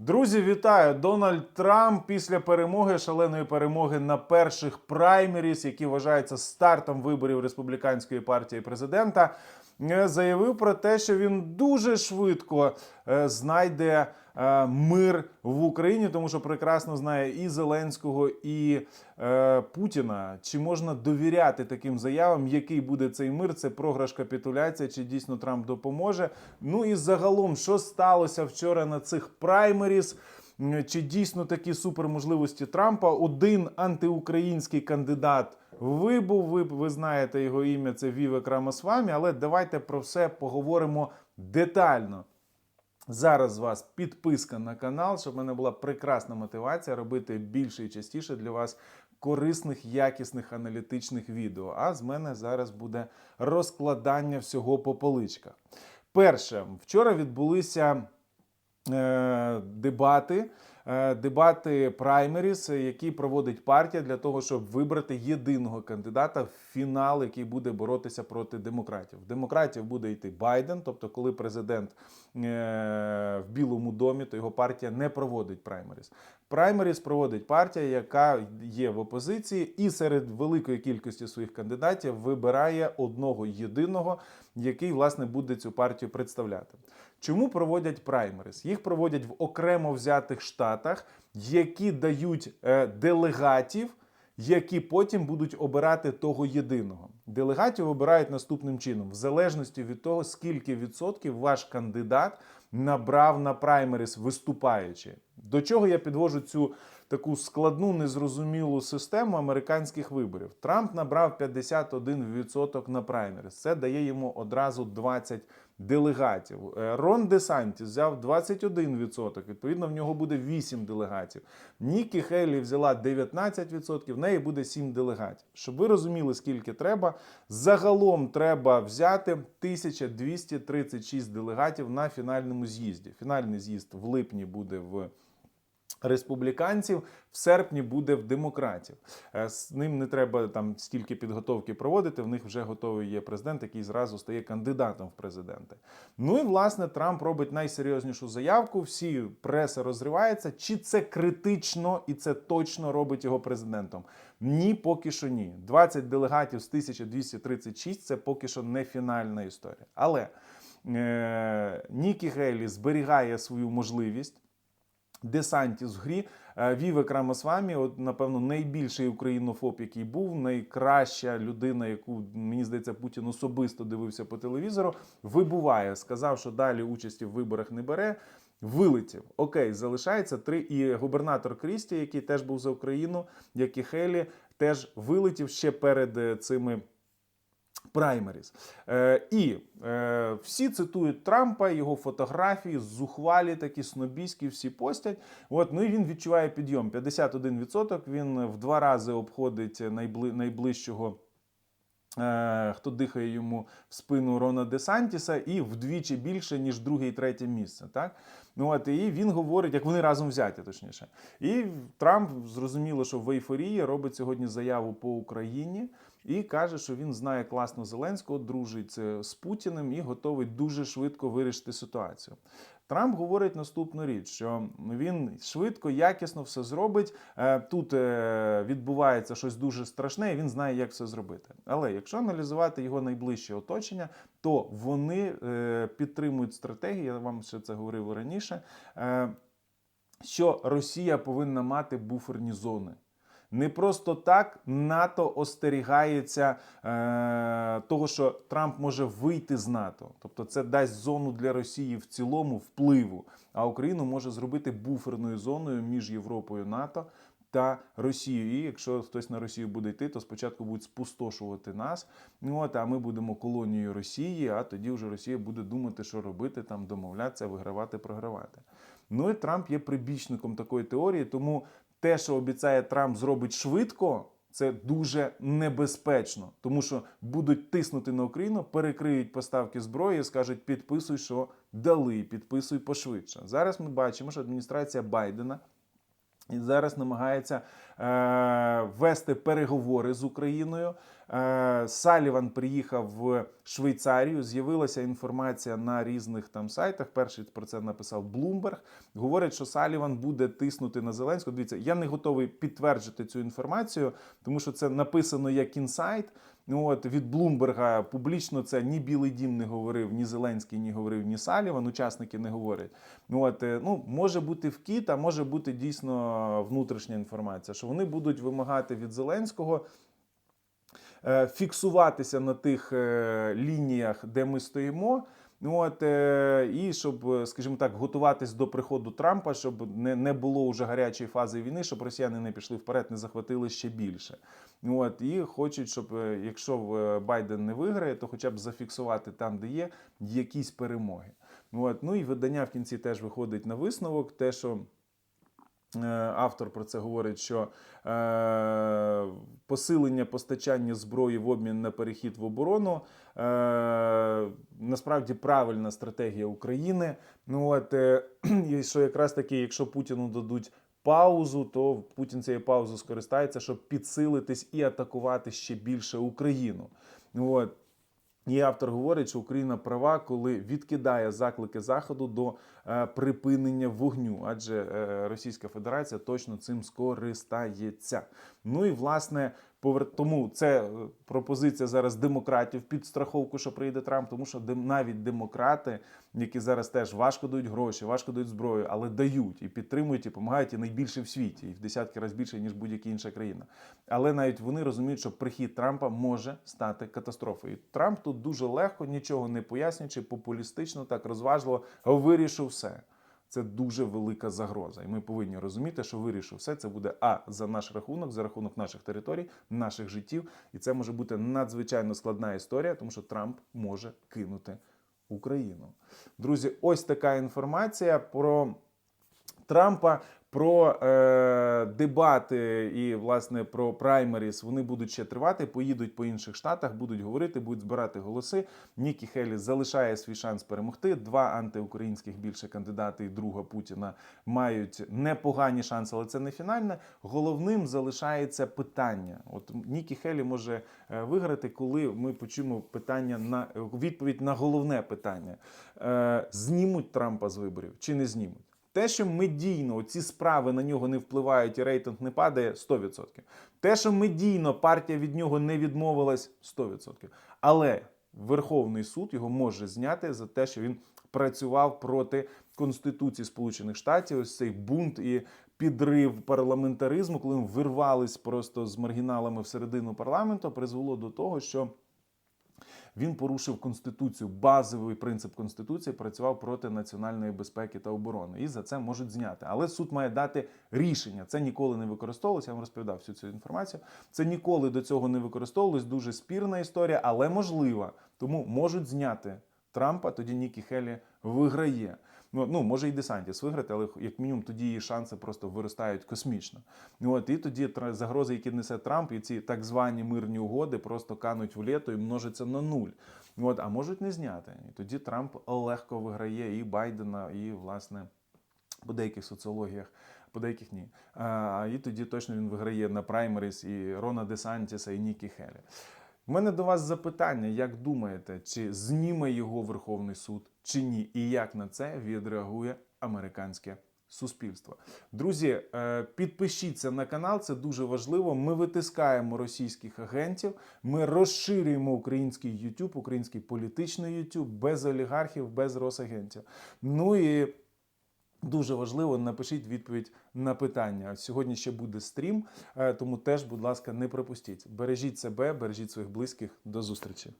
Друзі, вітаю! Дональд Трамп після перемоги, шаленої перемоги на перших праймеріс, які вважаються стартом виборів республіканської партії президента, заявив про те, що він дуже швидко е, знайде е, мир в Україні, тому що прекрасно знає і Зеленського, і е, Путіна. Чи можна довіряти таким заявам? Який буде цей мир? Це програш капітуляція, чи дійсно Трамп допоможе? Ну і загалом, що сталося вчора на цих праймеріс? Чи дійсно такі суперможливості Трампа? Один антиукраїнський кандидат вибув. Ви, ви знаєте його ім'я, це Вівек Рамасвамі, але давайте про все поговоримо детально. Зараз з вас підписка на канал, щоб в мене була прекрасна мотивація робити більше і частіше для вас корисних, якісних аналітичних відео. А з мене зараз буде розкладання всього по поличках. Перше, вчора відбулися е, дебати. Е, Дебати праймеріс, які проводить партія для того, щоб вибрати єдиного кандидата в фінал, який буде боротися проти демократів. Демократів буде йти Байден, тобто, коли президент е, в Білому домі, то його партія не проводить праймеріс. Праймеріс проводить партія, яка є в опозиції, і серед великої кількості своїх кандидатів вибирає одного єдиного, який власне буде цю партію представляти. Чому проводять праймерис? Їх проводять в окремо взятих штатах, які дають е, делегатів, які потім будуть обирати того єдиного. Делегатів обирають наступним чином, в залежності від того, скільки відсотків ваш кандидат набрав на праймерис виступаючи. До чого я підвожу цю таку складну, незрозумілу систему американських виборів? Трамп набрав 51% на праймерис. Це дає йому одразу 20 делегатів. Е, Рон Де Сантіс взяв 21%, відповідно, в нього буде 8 делегатів. Нікі Хейлі взяла 19%, в неї буде 7 делегатів. Щоб ви розуміли, скільки треба, загалом треба взяти 1236 делегатів на фінальному з'їзді. Фінальний з'їзд в липні буде в республіканців, в серпні буде в демократів. Е, З ним не треба там стільки підготовки проводити. В них вже готовий є президент, який зразу стає кандидатом в президенти. Ну і власне Трамп робить найсерйознішу заявку. Всі преса розривається. Чи це критично і це точно робить його президентом? Ні, поки що ні. 20 делегатів з 1236 це поки що не фінальна історія. Але е, Нікі Гейлі зберігає свою можливість. Десантіс в грі Е, Вівек Рамасвамі, от напевно найбільший українофоб, який був, найкраща людина, яку мені здається Путін особисто дивився по телевізору, вибуває. Сказав, що далі участі в виборах не бере. Вилетів. Окей, залишається три. І губернатор Крісті, який теж був за Україну, як і Хелі, теж вилетів ще перед е, цими. Праймеріс. Е, і е, всі цитують Трампа, його фотографії, зухвалі, такі снобійські, всі постять. От, ну і він відчуває підйом. 51%. Він в два рази обходить найбли, найближчого. е, Хто дихає йому в спину Рона Десантіса, і вдвічі більше, ніж друге і третє місце. Так? Ну, от, і він говорить, як вони разом взяті, точніше. І Трамп зрозуміло, що в ейфорії робить сьогодні заяву по Україні і каже, що він знає класно Зеленського, дружить з Путіним і готовий дуже швидко вирішити ситуацію. Трамп говорить наступну річ, що він швидко, якісно все зробить. Е, Тут е, відбувається щось дуже страшне, і він знає, як все зробити. Але якщо аналізувати його найближче оточення, то вони е, підтримують стратегію. Я вам ще це говорив раніше. Що Росія повинна мати буферні зони. Не просто так НАТО остерігається е, того, що Трамп може вийти з НАТО. Тобто це дасть зону для Росії в цілому впливу. А Україну може зробити буферною зоною між Європою, НАТО та Росією. І якщо хтось на Росію буде йти, то спочатку будуть спустошувати нас. Ну, От, а ми будемо колонією Росії, а тоді вже Росія буде думати, що робити, там домовлятися, вигравати, програвати. Ну і Трамп є прибічником такої теорії, тому те, що обіцяє Трамп зробить швидко, це дуже небезпечно, тому що будуть тиснути на Україну, перекриють поставки зброї, скажуть, підписуй, що дали, підписуй пошвидше. Зараз ми бачимо, що адміністрація Байдена і зараз намагається е, вести переговори з Україною. Е, Саліван приїхав в Швейцарію. З'явилася інформація на різних там сайтах. Перший про це написав Bloomberg. Говорить, що Саліван буде тиснути на Зеленського. Дивіться, я не готовий підтверджити цю інформацію, тому що це написано як інсайт. Ну от від Блумберга публічно це ні Білий Дім не говорив, ні Зеленський не говорив, ні Саліван. Учасники не говорять. Ну от е, ну може бути вкіт, а може бути дійсно внутрішня інформація, що вони будуть вимагати від Зеленського. е, Фіксуватися на тих е, лініях, де ми стоїмо, ну от е, і щоб, е, скажімо так, готуватись до приходу Трампа, щоб не, не було вже гарячої фази війни, щоб росіяни не пішли вперед, не захватили ще більше. Ну, От, і хочуть, щоб е, якщо Байден не виграє, то хоча б зафіксувати там, де є, якісь перемоги. Ну, От, ну і видання в кінці теж виходить на висновок, те, що. Е, Автор про це говорить, що е, посилення постачання зброї в обмін на перехід в оборону е, насправді правильна стратегія України. Ну от і що якраз таки, якщо Путіну дадуть паузу, то Путін цією паузою скористається, щоб підсилитись і атакувати ще більше Україну. Ну от. І автор говорить, що Україна права, коли відкидає заклики Заходу до е, припинення вогню, адже е, Російська Федерація точно цим скористається. Ну і власне. Тому це е, пропозиція зараз демократів під страховку, що прийде Трамп, тому що навіть демократи, які зараз теж важко дають гроші, важко дають зброю, але дають і підтримують, і допомагають і найбільше в світі, і в десятки разів більше ніж будь-яка інша країна. Але навіть вони розуміють, що прихід Трампа може стати катастрофою. Трамп тут дуже легко, нічого не пояснюючи, популістично, так розважливо вирішив все. Це дуже велика загроза, і ми повинні розуміти, що вирішив все це буде а за наш рахунок, за рахунок наших територій, наших життів, і це може бути надзвичайно складна історія, тому що Трамп може кинути Україну. Друзі, ось така інформація про Трампа. Про е, дебати і власне про праймеріс вони будуть ще тривати. Поїдуть по інших штатах, будуть говорити, будуть збирати голоси. Нікі Хелі залишає свій шанс перемогти. Два антиукраїнських більше кандидати і друга Путіна мають непогані шанси, але це не фінальне. Головним залишається питання. От Нікі Хелі може е, виграти, коли ми почуємо питання на відповідь на головне питання: е, знімуть Трампа з виборів чи не знімуть. Те, що медійно ці справи на нього не впливають і рейтинг не падає 100%. Те, що медійно партія від нього не відмовилась 100%. Але Верховний суд його може зняти за те, що він працював проти Конституції Сполучених Штатів. Ось цей бунт і підрив парламентаризму, коли вирвались просто з маргіналами всередину парламенту, призвело до того, що. Він порушив конституцію, базовий принцип конституції працював проти національної безпеки та оборони, і за це можуть зняти. Але суд має дати рішення. Це ніколи не використовувалося. Я вам розповідав всю цю інформацію. Це ніколи до цього не використовувалось. Дуже спірна історія, але можлива. Тому можуть зняти Трампа. Тоді Нікі Хелі виграє. Ну, ну може і Десантіс виграти, але як мінімум тоді її шанси просто виростають космічно. Ну, От і тоді загрози, які несе Трамп, і ці так звані мирні угоди просто кануть в літо і множаться на нуль. Ну, От, а можуть не зняти. І тоді Трамп легко виграє і Байдена, і власне по деяких соціологіях. По деяких ні. А, і тоді точно він виграє на праймеріс і Рона Десантіса, і Нікі Хелі. У мене до вас запитання: як думаєте, чи зніме його Верховний суд, чи ні? І як на це відреагує американське суспільство? Друзі, е, підпишіться на канал, це дуже важливо. Ми витискаємо російських агентів, ми розширюємо український YouTube, український політичний YouTube без олігархів, без росагентів. Ну і Дуже важливо, напишіть відповідь на питання. Сьогодні ще буде стрім, е, тому теж, будь ласка, не пропустіть. Бережіть себе, бережіть своїх близьких. До зустрічі.